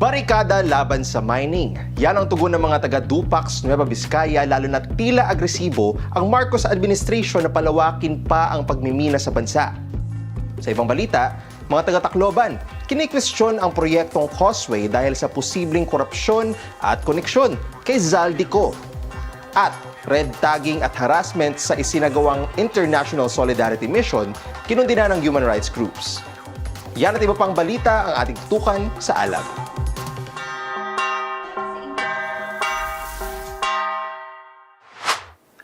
Barikada laban sa mining. Yan ang tugon ng mga taga Dupax, Nueva Vizcaya, lalo na tila agresibo ang Marcos administration na palawakin pa ang pagmimina sa bansa. Sa ibang balita, mga taga Tacloban, kinikwestiyon ang proyektong Causeway dahil sa posibleng korupsyon at koneksyon kay Zaldico. At red tagging at harassment sa isinagawang International Solidarity Mission kinundina ng human rights groups. Yan at iba pang balita ang ating tukan sa alam.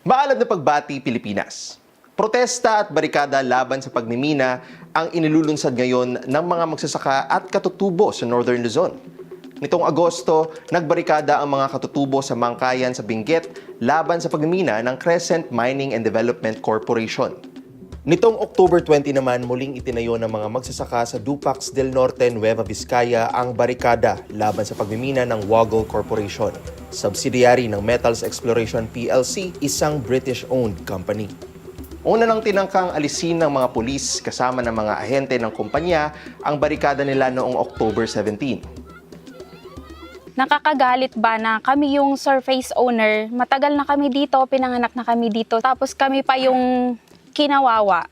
Maalab na pagbati Pilipinas. Protesta at barikada laban sa pagmimina ang inilulunsad ngayon ng mga magsasaka at katutubo sa Northern Luzon. Nitong Agosto, nagbarikada ang mga katutubo sa Mangkayan sa Benguet laban sa pagmimina ng Crescent Mining and Development Corporation. Nitong October 20 naman, muling itinayo ng mga magsasaka sa Dupax del Norte, Nueva Vizcaya ang barikada laban sa pagmimina ng Waggle Corporation, subsidiary ng Metals Exploration PLC, isang British-owned company. Una nang tinangkang alisin ng mga pulis kasama ng mga ahente ng kumpanya ang barikada nila noong October 17. Nakakagalit ba na kami yung surface owner, matagal na kami dito, pinanganak na kami dito, tapos kami pa yung kinawawa.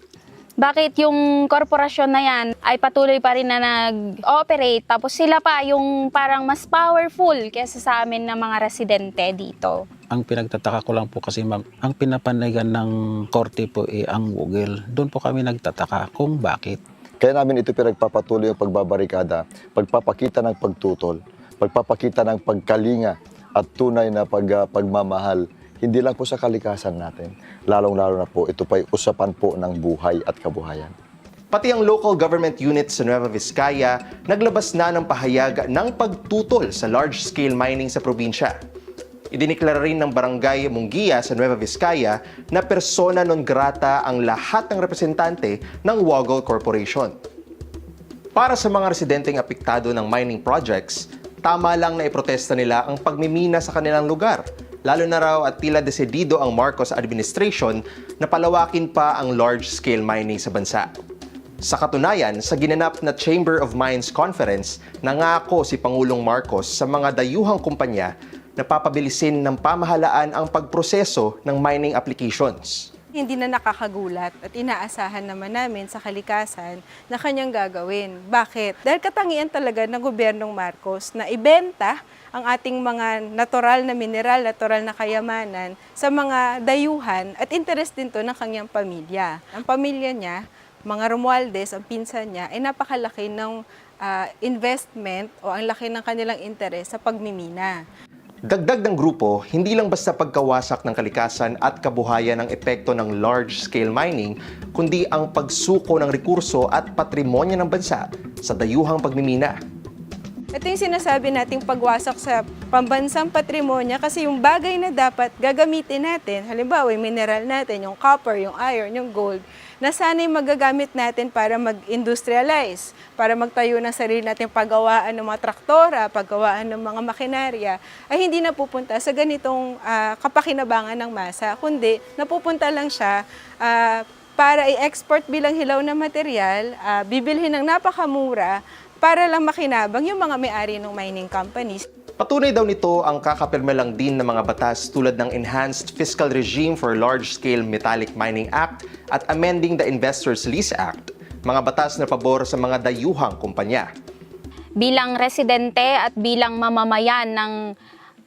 Bakit yung korporasyon na yan ay patuloy pa rin na nag-operate tapos sila pa yung parang mas powerful kaysa sa amin na mga residente dito. Ang pinagtataka ko lang po kasi ma'am, ang pinapanigan ng korte po eh, ang Google. Doon po kami nagtataka kung bakit. Kaya namin ito pinagpapatuloy ang pagbabarikada, pagpapakita ng pagtutol, pagpapakita ng pagkalinga at tunay na pag, ah, pagmamahal. Hindi lang po sa kalikasan natin, lalong-lalo na po ito pa'y usapan po ng buhay at kabuhayan. Pati ang local government unit sa Nueva Vizcaya naglabas na ng pahayag ng pagtutol sa large-scale mining sa probinsya. Idiniklara rin ng barangay Mungia sa Nueva Vizcaya na persona non grata ang lahat ng representante ng Waggle Corporation. Para sa mga residenteng apektado ng mining projects, tama lang na iprotesta nila ang pagmimina sa kanilang lugar. Lalo na raw at tila desidido ang Marcos administration na palawakin pa ang large-scale mining sa bansa. Sa katunayan, sa ginanap na Chamber of Mines Conference, nangako si Pangulong Marcos sa mga dayuhang kumpanya na papabilisin ng pamahalaan ang pagproseso ng mining applications. Hindi na nakakagulat at inaasahan naman namin sa kalikasan na kanyang gagawin. Bakit? Dahil katangian talaga ng gobyernong Marcos na ibenta ang ating mga natural na mineral, natural na kayamanan sa mga dayuhan at interest din to ng kanyang pamilya. Ang pamilya niya, mga Romualdez, ang pinsan niya, ay napakalaki ng ah, investment o ang laki ng kanilang interes sa pagmimina. Dagdag ng grupo, hindi lang basta pagkawasak ng kalikasan at kabuhayan ang epekto ng large-scale mining, kundi ang pagsuko ng rekurso at patrimonyo ng bansa sa dayuhang pagmimina. Ito yung sinasabi nating pagwasak sa pambansang patrimonya kasi yung bagay na dapat gagamitin natin, halimbawa yung mineral natin, yung copper, yung iron, yung gold, na sana'y magagamit natin para mag-industrialize, para magtayo ng sarili nating paggawaan ng mga traktora, paggawaan ng mga makinarya, ay hindi napupunta sa ganitong ah, kapakinabangan ng masa, kundi napupunta lang siya ah, para i-export bilang hilaw na material, ah, bibilhin ng napakamura para lang makinabang yung mga may-ari ng mining companies. Patunay daw nito ang kakapirma lang din ng mga batas tulad ng Enhanced Fiscal Regime for Large-Scale Metallic Mining Act at amending the Investors Lease Act, mga batas na pabor sa mga dayuhang kumpanya. Bilang residente at bilang mamamayan ng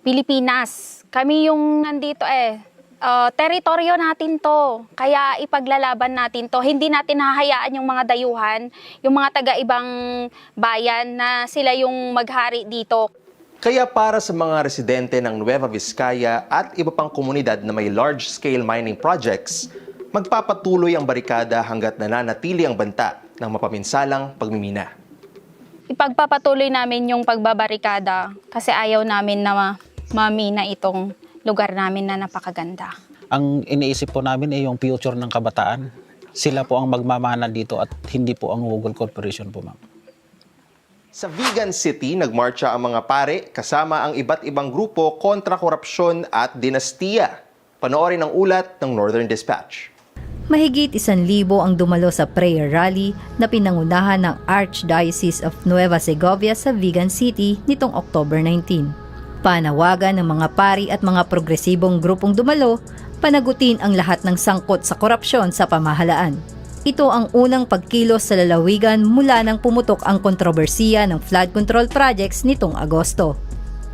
Pilipinas, kami yung nandito eh, uh, teritoryo natin to. Kaya ipaglalaban natin to. Hindi natin hahayaan yung mga dayuhan, yung mga taga-ibang bayan na sila yung maghari dito. Kaya para sa mga residente ng Nueva Vizcaya at iba pang komunidad na may large-scale mining projects, magpapatuloy ang barikada hanggat nananatili ang banta ng mapaminsalang pagmimina. Ipagpapatuloy namin yung pagbabarikada kasi ayaw namin na ma- mamina itong lugar namin na napakaganda. Ang iniisip po namin ay yung future ng kabataan. Sila po ang magmamana dito at hindi po ang Google Corporation po ma'am. Sa Vegan City, nagmarcha ang mga pare kasama ang iba't ibang grupo kontra korupsyon at dinastiya. Panoorin ang ulat ng Northern Dispatch. Mahigit isan libo ang dumalo sa prayer rally na pinangunahan ng Archdiocese of Nueva Segovia sa Vigan City nitong October 19. Panawagan ng mga pari at mga progresibong grupong dumalo, panagutin ang lahat ng sangkot sa korupsyon sa pamahalaan. Ito ang unang pagkilos sa lalawigan mula nang pumutok ang kontrobersiya ng flood control projects nitong Agosto.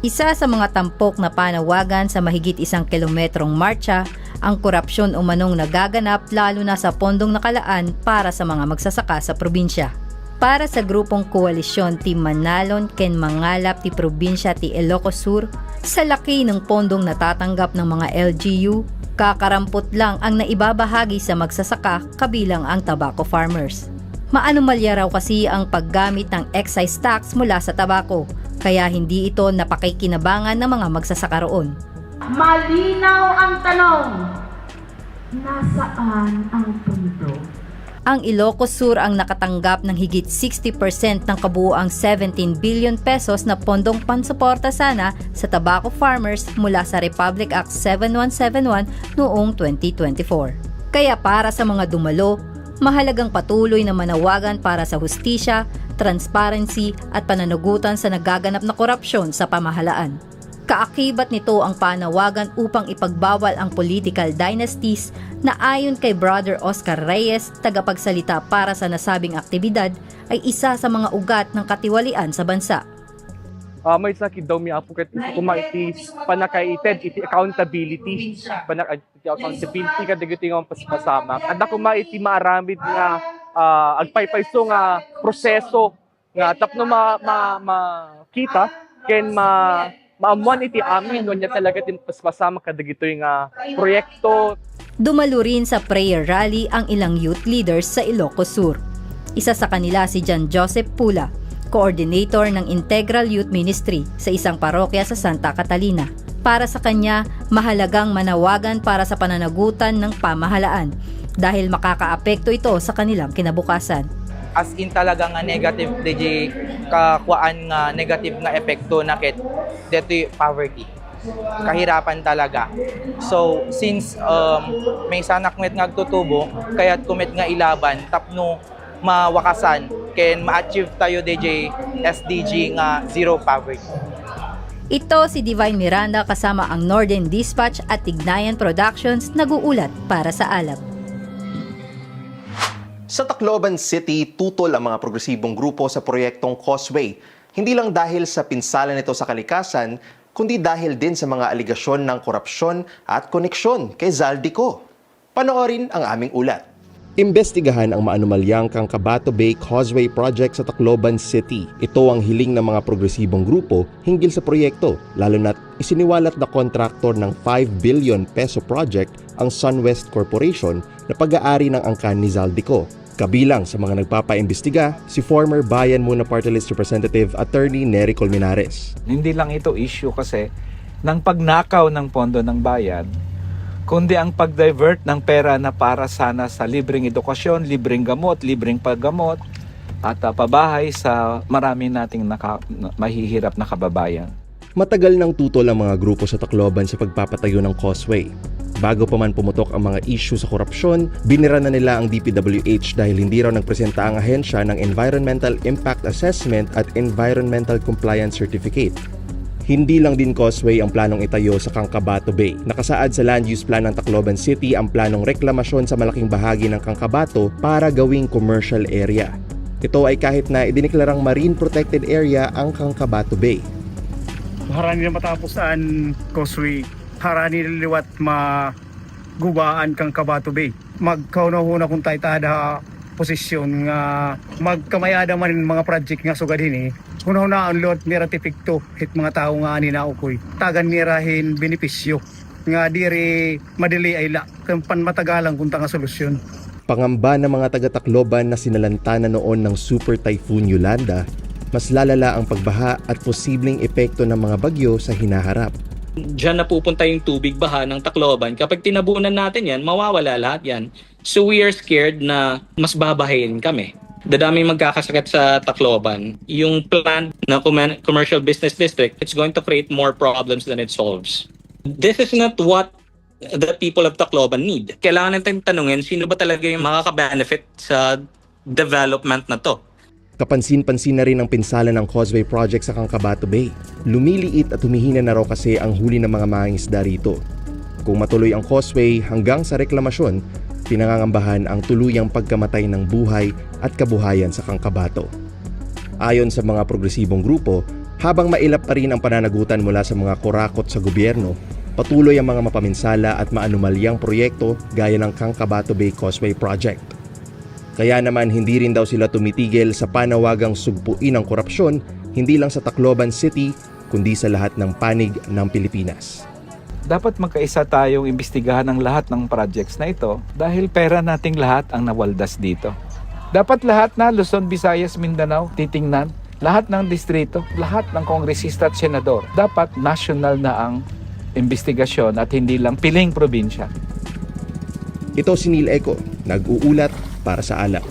Isa sa mga tampok na panawagan sa mahigit isang kilometrong marcha ang korupsyon umanong nagaganap lalo na sa pondong nakalaan para sa mga magsasaka sa probinsya. Para sa grupong koalisyon Team Manalon ken Mangalap ti probinsya ti Ilocos Sur, sa laki ng pondong natatanggap ng mga LGU, kakarampot lang ang naibabahagi sa magsasaka kabilang ang tobacco farmers. Maanumalya raw kasi ang paggamit ng excise tax mula sa tabako, kaya hindi ito napakikinabangan ng mga magsasaka roon. Malinaw ang tanong, nasaan ang pundo? Ang Ilocos Sur ang nakatanggap ng higit 60% ng kabuuang 17 billion pesos na pondong pansuporta sana sa tobacco farmers mula sa Republic Act 7171 noong 2024. Kaya para sa mga dumalo, mahalagang patuloy na manawagan para sa hustisya, transparency at pananagutan sa nagaganap na korupsyon sa pamahalaan. Kaakibat nito ang panawagan upang ipagbawal ang political dynasties na ayon kay Brother Oscar Reyes, tagapagsalita para sa nasabing aktibidad, ay isa sa mga ugat ng katiwalian sa bansa. uh, may sakit daw mi apo ket kuma iti panakaited iti accountability panak iti accountability kad dagiti nga paspasama kada kuma iti maaramid nga uh, agpaypayso nga proseso nga tapno ma, ma, makita ken ma maamuan iti amin wanya talaga tin paspasama kadagito nga proyekto Dumalo rin sa prayer rally ang ilang youth leaders sa Ilocos Sur. Isa sa kanila si John Joseph Pula, coordinator ng Integral Youth Ministry sa isang parokya sa Santa Catalina. Para sa kanya, mahalagang manawagan para sa pananagutan ng pamahalaan dahil makakaapekto ito sa kanilang kinabukasan. as in talaga nga negative DJ kakuan nga negative nga epekto na ket poverty kahirapan talaga so since um, may sanak met nga agtutubo kaya't kumit nga ilaban tapno mawakasan ken ma-achieve tayo DJ SDG nga zero poverty Ito si Divine Miranda kasama ang Northern Dispatch at Tignayan Productions naguulat para sa Alab. Sa Tacloban City, tutol ang mga progresibong grupo sa proyektong Causeway. Hindi lang dahil sa pinsala nito sa kalikasan, kundi dahil din sa mga aligasyon ng korupsyon at koneksyon kay Zaldico. Panoorin ang aming ulat. Imbestigahan ang maanumalyang Kangkabato Bay Causeway Project sa Tacloban City. Ito ang hiling ng mga progresibong grupo hinggil sa proyekto, lalo na't isiniwalat na kontraktor ng 5 billion peso project ang SunWest Corporation na pag-aari ng angkan ni Zaldico. Kabilang sa mga nagpapaimbestiga, si former Bayan Muna Party List Representative Attorney Nery Colmenares. Hindi lang ito issue kasi ng pagnakaw ng pondo ng bayan, kundi ang pag-divert ng pera na para sana sa libreng edukasyon, libreng gamot, libreng paggamot, at uh, pabahay sa marami nating naka, na- mahihirap na kababayan. Matagal nang tutol ang mga grupo sa Tacloban sa pagpapatayo ng causeway. Bago pa man pumutok ang mga issue sa korupsyon, binira na nila ang DPWH dahil hindi raw nagpresenta ang ahensya ng Environmental Impact Assessment at Environmental Compliance Certificate. Hindi lang din causeway ang planong itayo sa Kangkabato Bay. Nakasaad sa Land Use Plan ng Tacloban City ang planong reklamasyon sa malaking bahagi ng Kangkabato para gawing commercial area. Ito ay kahit na idiniklarang marine protected area ang Kangkabato Bay. harani na matapos saan causeway harani liwat magubaan kang Kabato Bay. Magkauna-huna kung tayo tada posisyon nga magkamayada man mga project nga sugad hini. Una-una ang lot ni ratifik to hit mga tao nga ani na ukoy tagan nirahin benepisyo. Nga diri madili ay la kan panmatagalan kung nga solusyon. Pangamba ng mga taga-Tacloban na sinalanta na noon ng Super Typhoon Yolanda, mas lalala ang pagbaha at posibleng epekto ng mga bagyo sa hinaharap. Diyan na pupunta yung tubig baha ng Tacloban. Kapag tinabunan natin yan, mawawala lahat yan. So we are scared na mas babahayin kami. Dadaming magkakasakit sa Tacloban. Yung plan na commer- commercial business district, it's going to create more problems than it solves. This is not what the people of Tacloban need. Kailangan natin tanungin sino ba talaga yung makaka-benefit sa development na to. Kapansin-pansin na rin ang pinsala ng Causeway Project sa Kangkabato Bay. Lumiliit at humihina na raw kasi ang huli ng mga mangingisda rito. Kung matuloy ang causeway hanggang sa reklamasyon, pinangangambahan ang tuluyang pagkamatay ng buhay at kabuhayan sa Kangkabato. Ayon sa mga progresibong grupo, habang mailap pa rin ang pananagutan mula sa mga kurakot sa gobyerno, patuloy ang mga mapaminsala at maanumalyang proyekto gaya ng Kangkabato Bay Causeway Project. Kaya naman hindi rin daw sila tumitigil sa panawagang sugpuin ang korupsyon hindi lang sa Tacloban City kundi sa lahat ng panig ng Pilipinas. Dapat magkaisa tayong imbestigahan ang lahat ng projects na ito dahil pera nating lahat ang nawaldas dito. Dapat lahat na Luzon, Visayas, Mindanao titingnan, lahat ng distrito, lahat ng kongresista at senador. Dapat national na ang investigasyon at hindi lang piling probinsya. Ito si Neil Eco, nag-uulat para sa alap.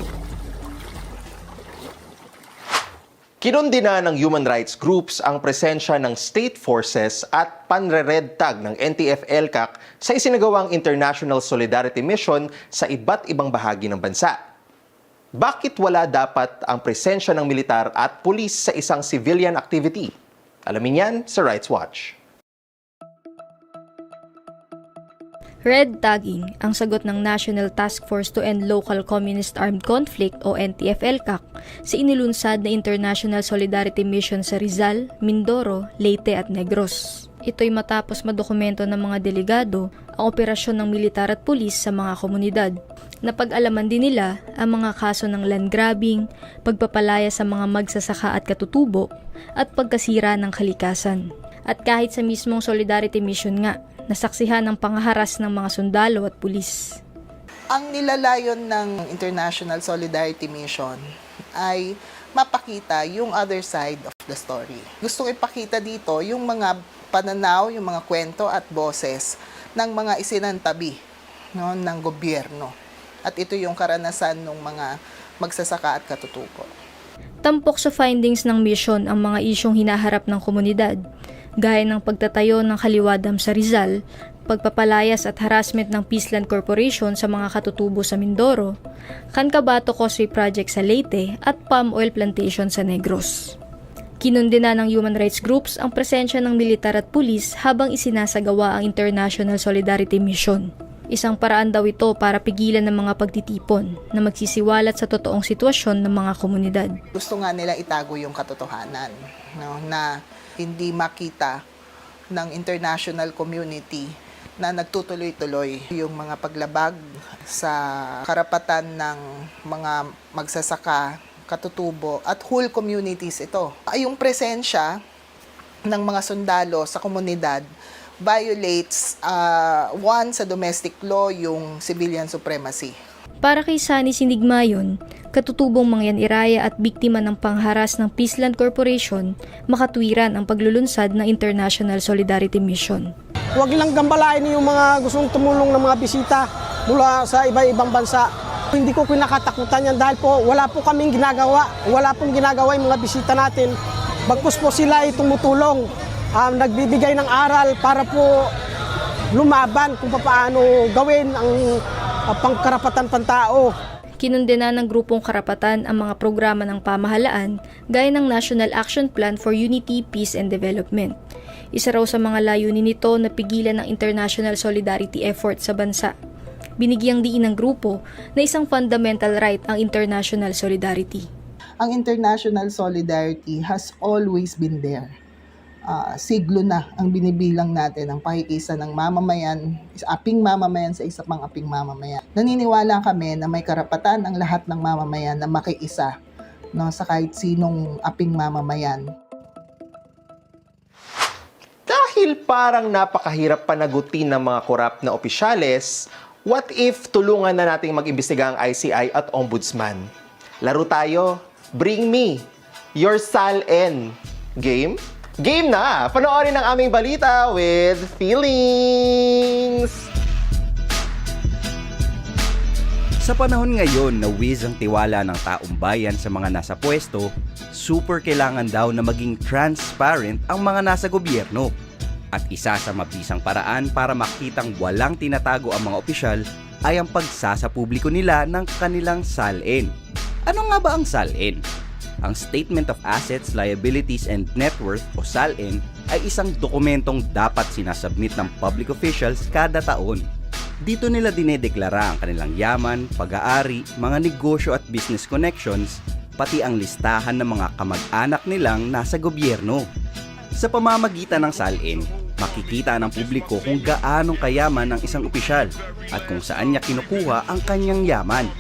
Kinundina ng human rights groups ang presensya ng state forces at panre-red tag ng NTF-ELCAC sa isinagawang International Solidarity Mission sa iba't ibang bahagi ng bansa. Bakit wala dapat ang presensya ng militar at pulis sa isang civilian activity? Alamin yan sa Rights Watch. Red tagging ang sagot ng National Task Force to End Local Communist Armed Conflict o NTF-ELCAC sa inilunsad na International Solidarity Mission sa Rizal, Mindoro, Leyte at Negros. Ito'y matapos madokumento ng mga delegado ang operasyon ng militar at pulis sa mga komunidad. Napag-alaman din nila ang mga kaso ng land grabbing, pagpapalaya sa mga magsasaka at katutubo, at pagkasira ng kalikasan. At kahit sa mismong Solidarity Mission nga, nasaksihan ang pangaharas ng mga sundalo at pulis. Ang nilalayon ng International Solidarity Mission ay mapakita yung other side of the story. Gustong ipakita dito yung mga pananaw, yung mga kwento at boses ng mga isinantabi no, ng gobyerno. At ito yung karanasan ng mga magsasaka at katutubo. Tampok sa findings ng mission ang mga isyong hinaharap ng komunidad, gaya ng pagtatayo ng kaliwadam sa Rizal, pagpapalayas at harassment ng Peaceland Corporation sa mga katutubo sa Mindoro, Kankabato Causeway Project sa Leyte at palm oil plantation sa Negros. Kinundina ng human rights groups ang presensya ng militar at pulis habang isinasagawa ang International Solidarity Mission. Isang paraan daw ito para pigilan ng mga pagtitipon na magsisiwalat sa totoong sitwasyon ng mga komunidad. Gusto nga nila itago yung katotohanan no, na hindi makita ng international community na nagtutuloy-tuloy yung mga paglabag sa karapatan ng mga magsasaka, katutubo at whole communities ito. Ay yung presensya ng mga sundalo sa komunidad violates uh, one sa domestic law yung civilian supremacy. Para kay Sunny Sinigmayon, katutubong Mangyan Iraya at biktima ng pangharas ng Peaceland Corporation, makatwiran ang paglulunsad ng International Solidarity Mission. Huwag lang gambalain yung mga gustong tumulong ng mga bisita mula sa iba-ibang bansa. Hindi ko kinakatakutan yan dahil po wala po kaming ginagawa. Wala pong ginagawa yung mga bisita natin. Bagkus po sila ay tumutulong. Um, nagbibigay ng aral para po lumaban kung paano gawin ang uh, pangkarapatan pantao. Kinundena ng grupong karapatan ang mga programa ng pamahalaan gaya ng National Action Plan for Unity, Peace and Development. Isa raw sa mga layunin nito na pigilan ng international solidarity effort sa bansa. Binigyang diin ng grupo na isang fundamental right ang international solidarity. Ang international solidarity has always been there. Uh, siglo na ang binibilang natin ang pakikisa ng mamamayan, aping mamamayan sa isa pang aping mamamayan. Naniniwala kami na may karapatan ang lahat ng mamamayan na makiisa no, sa kahit sinong aping mamamayan. Dahil parang napakahirap panagutin ng mga korap na opisyales, what if tulungan na nating mag-imbestiga ang ICI at Ombudsman? Laro tayo. Bring me your Sal-N. Game? Game na! Panoorin ang aming balita with feelings! Sa panahon ngayon na whiz ang tiwala ng taong bayan sa mga nasa pwesto, super kailangan daw na maging transparent ang mga nasa gobyerno. At isa sa mabisang paraan para makitang walang tinatago ang mga opisyal ay ang pagsasapubliko nila ng kanilang salin. Ano nga ba ang salin? Ang Statement of Assets, Liabilities and Net Worth o SALN ay isang dokumentong dapat sinasubmit ng public officials kada taon. Dito nila dinedeklara ang kanilang yaman, pag-aari, mga negosyo at business connections, pati ang listahan ng mga kamag-anak nilang nasa gobyerno. Sa pamamagitan ng SALN, makikita ng publiko kung gaanong kayaman ng isang opisyal at kung saan niya kinukuha ang kanyang yaman.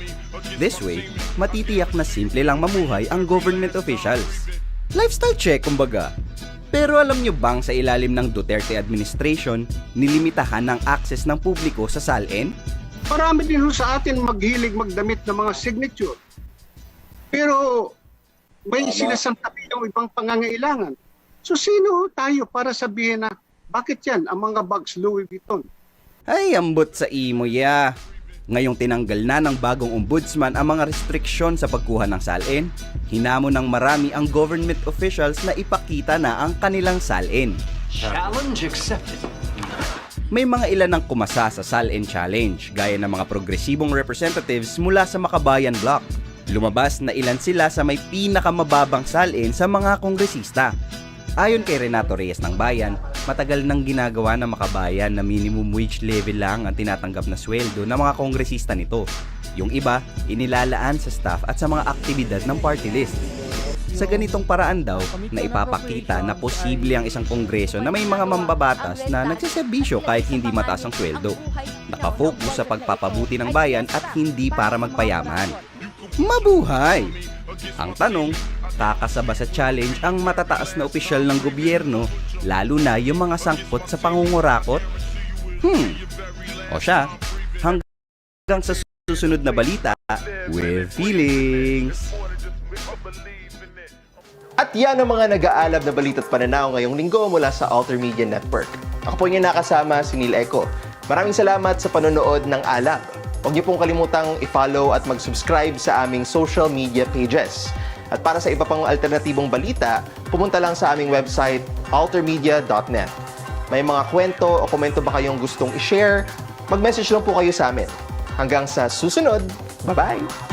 This way, matitiyak na simple lang mamuhay ang government officials. Lifestyle check kumbaga. Pero alam nyo bang sa ilalim ng Duterte administration, nilimitahan ng access ng publiko sa SALN? Marami din sa atin maghilig magdamit ng mga signature. Pero may sinasantabi yung ibang pangangailangan. So sino tayo para sabihin na bakit yan ang mga bags Louis Vuitton? Ay, ambot sa imo ya. Ngayong tinanggal na ng bagong ombudsman ang mga restriksyon sa pagkuha ng salin, hinamon ng marami ang government officials na ipakita na ang kanilang salin. Challenge accepted. May mga ilan ang kumasa sa Salin Challenge gaya ng mga progresibong representatives mula sa Makabayan Bloc. Lumabas na ilan sila sa may pinakamababang salin sa mga kongresista. Ayon kay Renato Reyes ng Bayan, matagal nang ginagawa ng makabayan na minimum wage level lang ang tinatanggap na sweldo ng mga kongresista nito. Yung iba, inilalaan sa staff at sa mga aktibidad ng party list. Sa ganitong paraan daw, na ipapakita na posible ang isang kongreso na may mga mambabatas na nagsiservisyo kahit hindi mataas ang sweldo. Nakafocus sa pagpapabuti ng bayan at hindi para magpayaman. Mabuhay! Ang tanong, kakasaba sa challenge ang matataas na opisyal ng gobyerno, lalo na yung mga sangkot sa pangungurakot? Hmm, o siya, hanggang sa susunod na balita, with feelings! At yan ang mga nag-aalab na balita at pananaw ngayong linggo mula sa Alter Media Network. Ako po yung nakasama si Neil Eco. Maraming salamat sa panonood ng Alab. Huwag niyo pong kalimutang i-follow at mag-subscribe sa aming social media pages. At para sa iba pang alternatibong balita, pumunta lang sa aming website altermedia.net. May mga kwento o komento ba kayong gustong i-share? Mag-message lang po kayo sa amin. Hanggang sa susunod, bye-bye!